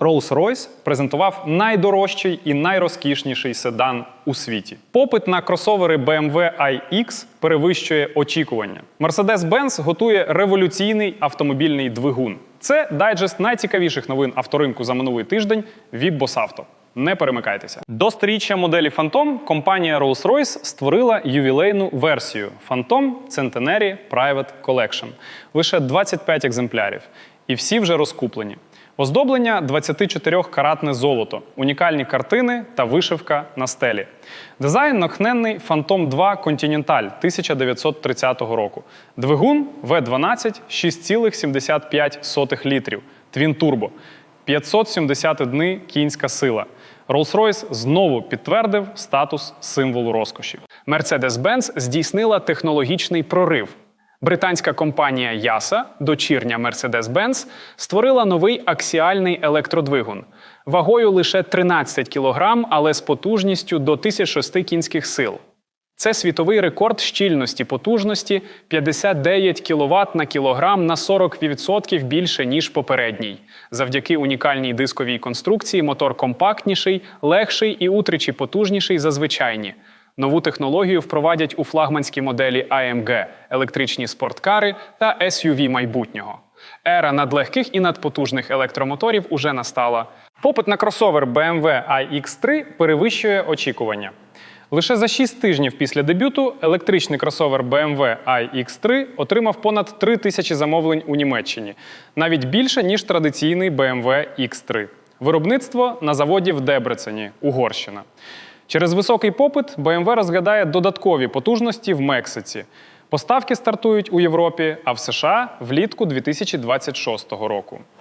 Rolls-Royce презентував найдорожчий і найрозкішніший седан у світі. Попит на кросовери BMW iX перевищує очікування. Mercedes-Benz готує революційний автомобільний двигун. Це дайджест найцікавіших новин авторинку за минулий тиждень від Босавто. Не перемикайтеся. До сторіччя моделі Phantom компанія Rolls-Royce створила ювілейну версію Phantom Centenary Private Collection. Лише 25 екземплярів. І всі вже розкуплені. Оздоблення 24-каратне золото, унікальні картини та вишивка на стелі. Дизайн натхненний Phantom 2 Continental 1930 року. Двигун V12 6,75 літрів. Твін турбо. 571 кінська сила. Rolls-Royce знову підтвердив статус символу розкоші. Mercedes-Benz здійснила технологічний прорив. Британська компанія Яса, дочірня Mercedes-Benz, створила новий аксіальний електродвигун вагою лише 13 кг, але з потужністю до 1006 кінських сил. Це світовий рекорд щільності потужності 59 кВт на кілограм на 40% більше, ніж попередній. Завдяки унікальній дисковій конструкції мотор компактніший, легший і утричі потужніший за звичайні. Нову технологію впровадять у флагманські моделі AMG, електричні спорткари та SUV майбутнього. Ера надлегких і надпотужних електромоторів уже настала. Попит на кросовер BMW iX3 перевищує очікування. Лише за 6 тижнів після дебюту електричний кросовер BMW iX3 отримав понад 3 тисячі замовлень у Німеччині, навіть більше, ніж традиційний BMW X3. Виробництво на заводі в Дебрецені, Угорщина. Через високий попит BMW розглядає додаткові потужності в Мексиці. Поставки стартують у Європі, а в США влітку 2026 року.